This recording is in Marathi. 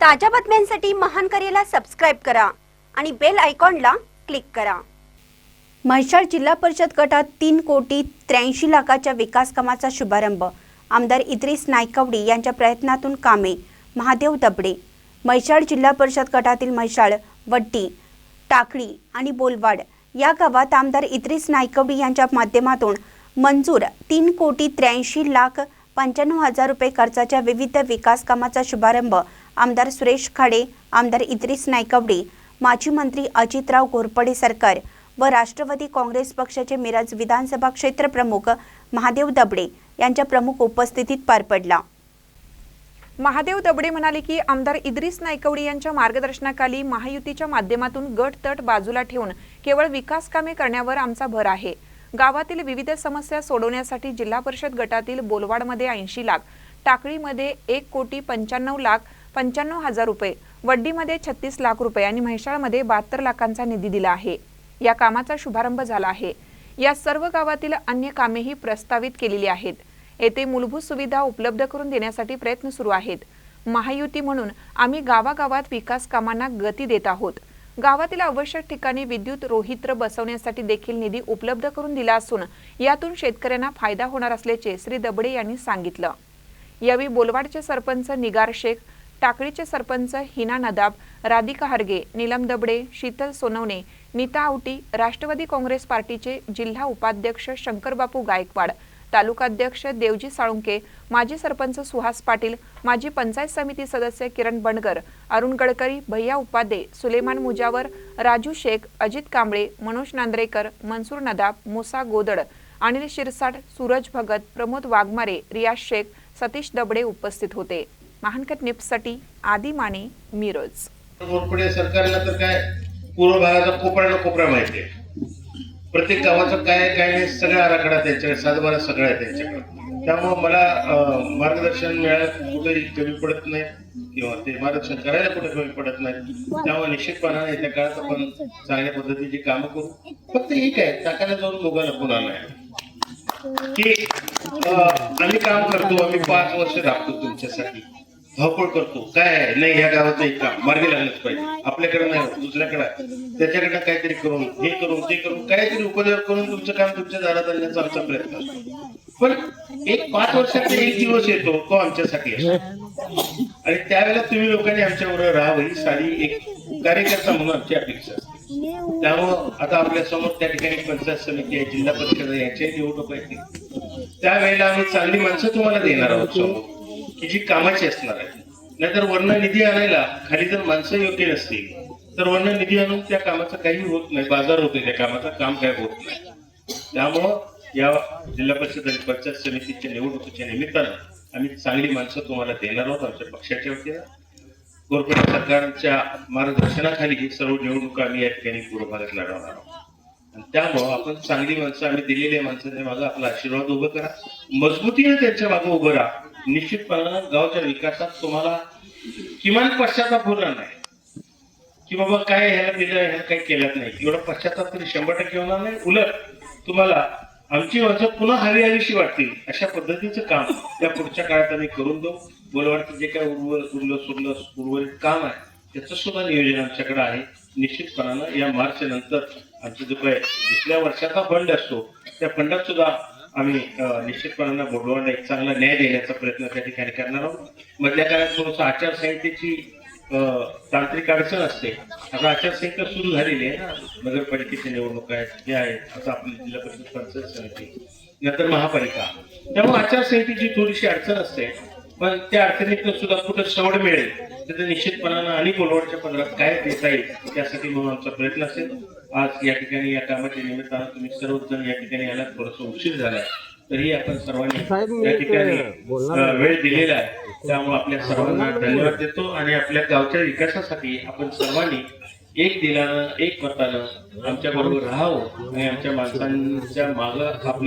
ताज्या बातम्यांसाठी महान करेला सबस्क्राईब करा आणि बेल आयकॉनला क्लिक करा. म्हैसाळ जिल्हा परिषद गटात तीन कोटी त्र्याऐंशी लाखाच्या विकास कामाचा शुभारंभ. आमदार इद्रिस नायकवडी यांच्या प्रयत्नातून कामे. महादेव दबडे. म्हैसाळ जिल्हा परिषद गटातील म्हैसाळ वड्डी टाकळी आणि बोलवाड या गावात आमदार इद्रिस नायकवडी यांच्या माध्यमातून मंजूर तीन कोटी त्र्याऐंशी लाख पंच्याण्णव हजार रुपये खर्चाच्या विविध विकास कामाचा शुभारंभ आमदार सुरेश खाडे आमदार इद्रिस नायकवडे माजी मंत्री अजितराव घोरपडे सरकार व राष्ट्रवादी काँग्रेस पक्षाचे मिरज विधानसभा क्षेत्र प्रमुख महादेव दबडे यांच्या प्रमुख उपस्थितीत पार पडला. महादेव दबडे म्हणाले की आमदार इद्रिस नायकवडी यांच्या मार्गदर्शनाखाली महायुतीच्या माध्यमातून गट तट बाजूला ठेवून केवळ विकास कामे करण्यावर आमचा भर आहे. गावातील विविध समस्या सोडवण्यासाठी जिल्हा परिषद गटातील बोलवाडमध्ये ऐंशी लाख टाकळीमध्ये एक कोटी पंच्याण्णव लाख पंच्याण्णव हजार रुपये. वड्डीमध्ये छत्तीस लाख रुपये आणि म्हैसाळमध्ये बहात्तर लाखांचा निधी दिला आहे. या कामाचा शुभारंभ झाला आहे. या सर्व गावातील अन्य कामेही प्रस्तावित केलेली आहेत. येथे मूलभूत सुविधा उपलब्ध करून देण्यासाठी प्रयत्न सुरू आहेत. महायुती म्हणून आम्ही गावागावात विकास कामांना गती देत आहोत. गावातील आवश्यक ठिकाणी विद्युत रोहित्र बसवण्यासाठी देखील निधी उपलब्ध करून दिला असून यातून शेतकऱ्यांना फायदा होणार असल्याचे श्री दबडे यांनी सांगितलं. यावेळी बोलवाडचे सरपंच निगार शेख टाकळीचे सरपंच हिना नदाब राधिका हारगे नीलम दबडे शीतल सोनवणे नीता आवटी राष्ट्रवादी काँग्रेस पार्टीचे जिल्हा उपाध्यक्ष शंकरबापू गायकवाड तालुकाध्यक्ष देवजी साळुंके माजी सरपंच सुहास पाटील माजी पंचायत समिती सदस्य किरण बंडगर अरुण गडकरी भैया उपाध्ये सुलेमान मुजावर राजू शेख अजित कांबळे मनोज नांद्रेकर मनसूर नदाब मुसा गोदड अनिल शिरसाट सूरज भगत प्रमोद वाघमारे रियाज शेख सतीश दबडे उपस्थित होते. महानकट निप्ससाठी आदी माने मिरज. घोरपडे सरकारला तर काय पूर्व भागाचा कोपऱ्याला कोपरा माहिती आहे. प्रत्येक गावाचं काय काय नाही सगळा आराखडा त्यांच्याकडे सातबारा सगळा आहे त्यांच्याकडे. त्यामुळं मला मार्गदर्शन मिळालं कुठेही कमी पडत नाही किंवा ते मार्गदर्शन करायला कुठे कमी पडत नाही. त्यामुळे निश्चितपणाने त्या काळात आपण चांगल्या पद्धतीची कामं करू. फक्त एक आहे टाकायला जाऊन दोघांना पुन्हा नाही की आम्ही काम करतो आम्ही पाच वर्ष राबतो तुमच्यासाठी. धावपळ करतो. काय आहे? नाही ह्या गावात एक काम. मार्गी लागलंच पाहिजे. आपल्याकडे नाही होत, दुसऱ्याकडे त्याच्याकडे काहीतरी करून हे करून ते करून काहीतरी उपयोग करून तुमचं काम तुमच्या दारात आणण्याचा आमचा प्रयत्न असतो. पण एक पाच वर्षाचा एक दिवस येतो तो आमच्यासाठी असतो. आणि त्यावेळेला तुम्ही लोकांनी आमच्याबरोबर राहावं ही सारी एक कार्यकर्ता म्हणून आमची अपेक्षा असते. त्यामुळं आता आपल्यासमोर त्या ठिकाणी पंचायत समिती आहे जिल्हा परिषद आहे याच्या निवडणूक आहे. त्यावेळेला आम्ही चांगली माणसं तुम्हाला देणार आहोत समोर. की जी कामाची असणार आहे. नाहीतर वर्ण निधी आणायला खाली जर माणसं योग्य नसतील तर वर्ण निधी आणून त्या कामाचं काही होत नाही. बाजार होते त्या कामाचं काम काय होत नाही. त्यामुळं या जिल्हा परिषद आणि पंचायत समितीच्या निवडणुकीच्या निमित्तानं आम्ही चांगली माणसं तुम्हाला देणार आहोत आमच्या पक्षाच्या वतीनं. कॉर्पोरेट सरकारच्या मार्गदर्शनाखाली सर्व निवडणुका आम्ही या ठिकाणी पूर्व भागात लढवणार आहोत. आणि त्यामुळं आपण चांगली माणसं आम्ही दिलेली माणसांच्या मागे आपला आशीर्वाद उभं करा. मजबूतीने त्यांच्या मागे उभं राहा. निश्चितपणानं गावच्या विकासात तुम्हाला किमान पश्चाताप होणार नाही. की बाबा काय ह्याला दिलं ह्याला काही केलं नाही. एवढा पश्चाताप तरी शंभर टक्के होणार नाही. उलट तुम्हाला आमची माणसं पुन्हा हवी हवीशी वाटतील अशा पद्धतीचं काम त्या पुढच्या काळात आम्ही करून देऊ. बोलवाडचं जे काय उर्वर उरलं सुरलं उर्वरित काम आहे त्याचं सुद्धा नियोजन आमच्याकडे आहे. निश्चितपणानं या मार्च नंतर आमचं जो काय दुसऱ्या वर्षाचा फंड असतो त्या फंडात सुद्धा आम्ही अं, निश्चितपणानं एक चांगला न्याय देण्याचा प्रयत्न त्या ठिकाणी करणार आहोत. मधल्या काळात थोडंसं आचारसंहितेची तांत्रिक अडचण असते. आता आचारसंहिता सुरू झालेली आहे ना नगरपालिकेच्या निवडणूक आहेत जे आहेत आता आपली जिल्हा परिषद पंचायत समिती नंतर महापालिका. त्यामुळे आचारसंहितेची थोडीशी अडचण असते पण त्या अडचणीतून सुद्धा कुठं सवड मिळेल तर निश्चितपणानं आणि बोलवडच्या पदरात काय देता येईल त्यासाठी म्हणून आमचा प्रयत्न असेल. आज या ठिकाणी या कामाच्या निमित्तानं तुम्ही सर्वजण या ठिकाणी यायला थोडस उशीर झालाय. तरी आपण सर्वांनी या ठिकाणी वेळ दिलेला आहे. त्यामुळे आपल्या सर्वांना धन्यवाद देतो आणि आपल्या गावच्या विकासासाठी आपण सर्वांनी एक दिलानं एक मतानं आमच्या बरोबर राहावं आणि आमच्या माणसांच्या माग आपल्या